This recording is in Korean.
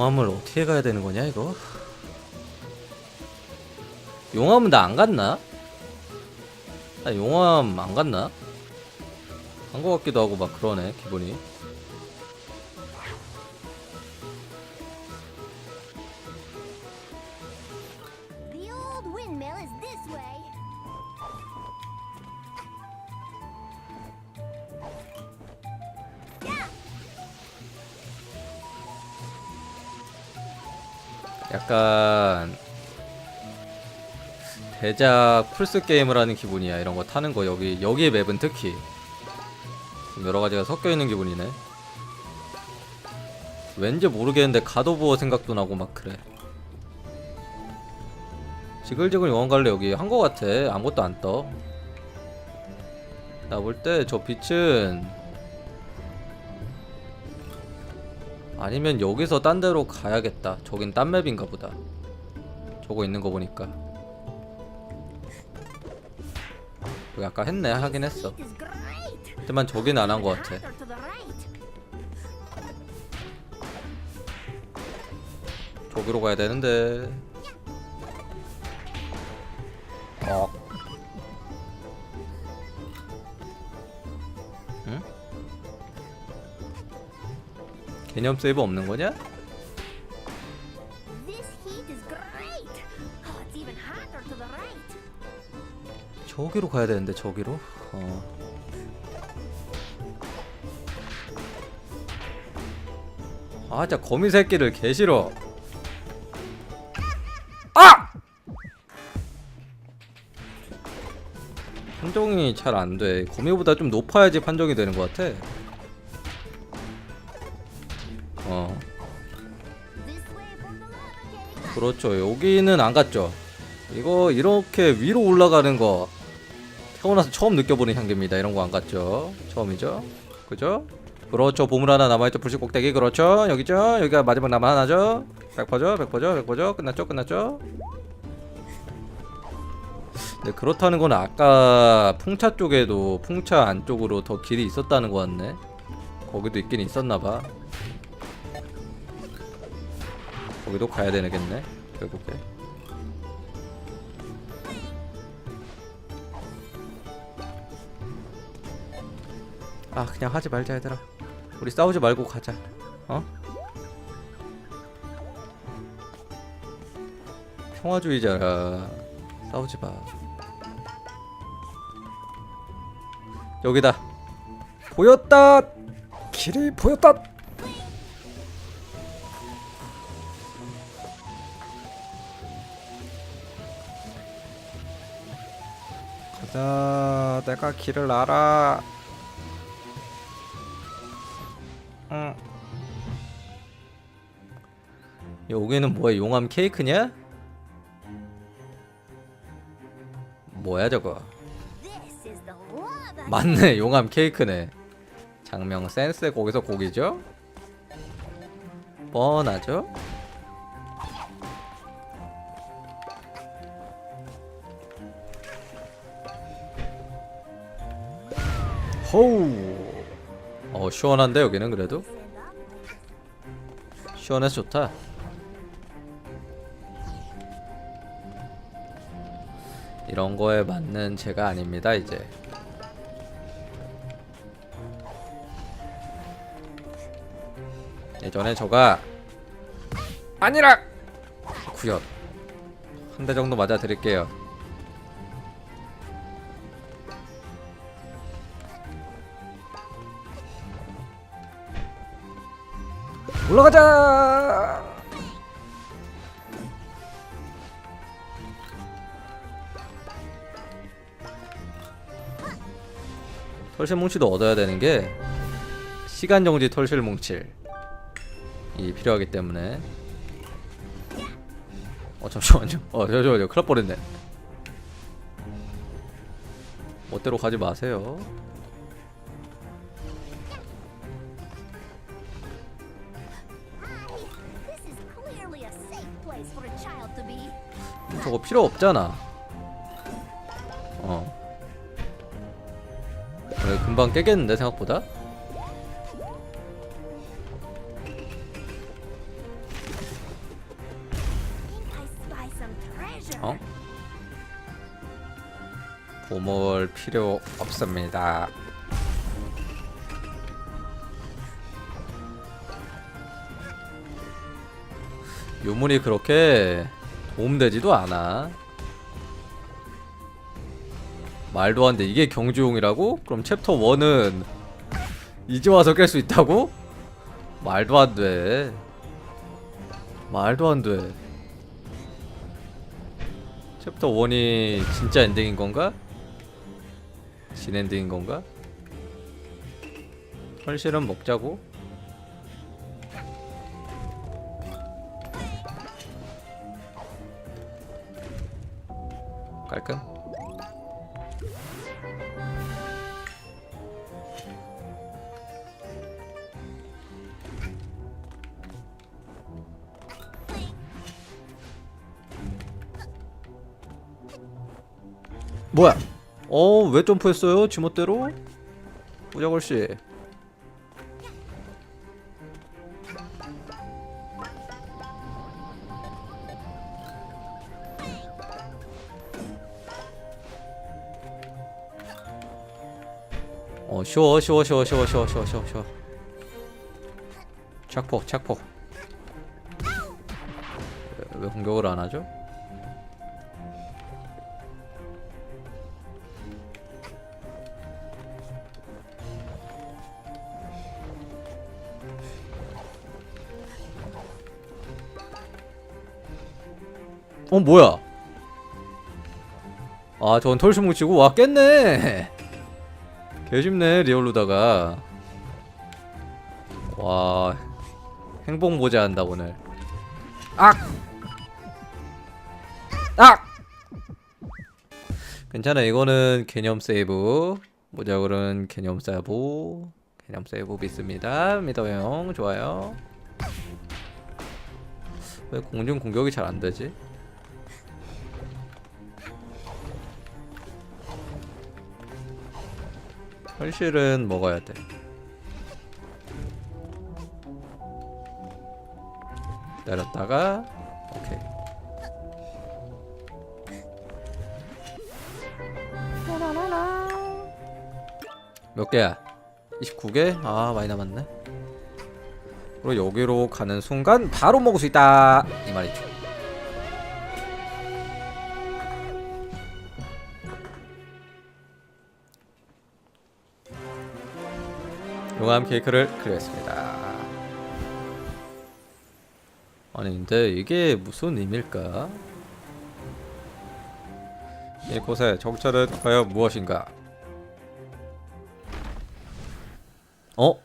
용암을 어떻게 가야 되는 거냐 이거? 용암은 나 안 갔나? 나 용암 안 갔나? 간 거 같기도 하고 막 그러네 기분이 약간 대작 풀스 게임을 하는 기분이야 이런 거 타는 거 여기 여기의 맵은 특히 좀 여러 가지가 섞여 있는 기분이네. 왠지 모르겠는데 가도부어 생각도 나고 막 그래. 지글지글 영원 갈래 여기 한 거 같아 아무것도 안 떠. 나 볼 때 저 빛은 아니면 여기서 딴 데로 가야겠다. 저긴 딴 맵인가 보다. 저거 있는 거 보니까. 여기 아까 했네 하긴 했어. 하지만 저긴 안 한 거 같아. 저기로 가야 되는데. 어. 응? 개념 세이브 없는 거냐? Oh. 저기로 가야 되는데 저기로. 어. 아, 진짜 거미 새끼를 개 싫어. 아! 판정이 잘 안 돼. 거미보다 좀 높아야지 판정이 되는 것 같아. 어. 그렇죠. 여기는 안 갔죠. 이거 이렇게 위로 올라가는 거 태어나서 처음 느껴보는 향기입니다. 이런 거 안 갔죠. 처음이죠. 그죠? 그렇죠. 보물 하나 남아있죠. 불씨 꼭대기. 그렇죠. 여기죠. 여기가 마지막 남아 하나죠. 100%죠. 100%죠. 100%죠. 끝났죠. 끝났죠. 네, 그렇다는 건 아까 풍차 쪽에도 풍차 안쪽으로 더 길이 있었다는 거 같네. 거기도 있긴 있었나봐. 거기도 가야 되겠네. 결국에. 아 그냥 하지 말자 얘들아 우리 싸우지 말고 가자 어? 평화주의자라 싸우지 마 여기다 보였다 길이 보였다 가자 내가 길을 알아 응. 여기는 뭐야 용암 케이크냐? 뭐야 저거. 맞네 용암 케이크네 장명 센스 거기서 고기죠? 뻔하죠? 호우. 어 시원한데 여기는 그래도? 시원해서 좋다. 이런 거에 맞는 제가 아닙니다 이제. 예전에 저가 아니라 구역 한대 정도 맞아 드릴게요 올라가자! 털실 뭉치도 얻어야 되는 게 시간 정지 털실 뭉칠. 이 필요하기 때문에. 어 잠시만요. 어 잠시만요. 큰일 날 뻔했네. 멋대로 가지 마세요 저거 필요 없잖아. 어. 그래 금방 깨겠는데 생각보다? 어? 보물 필요 없습니다. 요물이 그렇게 도움되지도 않아. 말도 안 돼. 이게 경주용이라고? 그럼 챕터 1은 이제 와서 깰 수 있다고? 말도 안 돼. 말도 안 돼. 챕터 1이 진짜 엔딩인 건가? 진 엔딩인 건가? 현실은 먹자고? 깔끔? 뭐야? 어, 왜 점프했어요? 지멋대로? 우자걸씨. 어, 쉬워, 쉬워, 쉬워, 쉬워, 쉬워, 쉬워, 쉬워, 쉬워. 착포, 착포. 왜, 왜 공격을 안 하죠? 어 뭐야? 아 저건 털수 뭉치고 와 깼네. 개쉽네 리얼루다가. 와 행복 모자 한다 오늘. 악. 악. 괜찮아 이거는 개념 세이브 모자골은 개념 세이브 개념 세이브 믿습니다 믿어요 좋아요 왜 공중 공격이 잘 안 되지? 현실은 먹어야 돼. 내렸다가 오케이. 몇 개야? 29개? 아 많이 남았네. 그리고 여기로 가는 순간 바로 먹을 수 있다 이 말이죠. 용암 케이크를 그렸습니다. 아니 근데 이게 무슨 의미일까? 이곳의 정체는 과연 무엇인가? 어?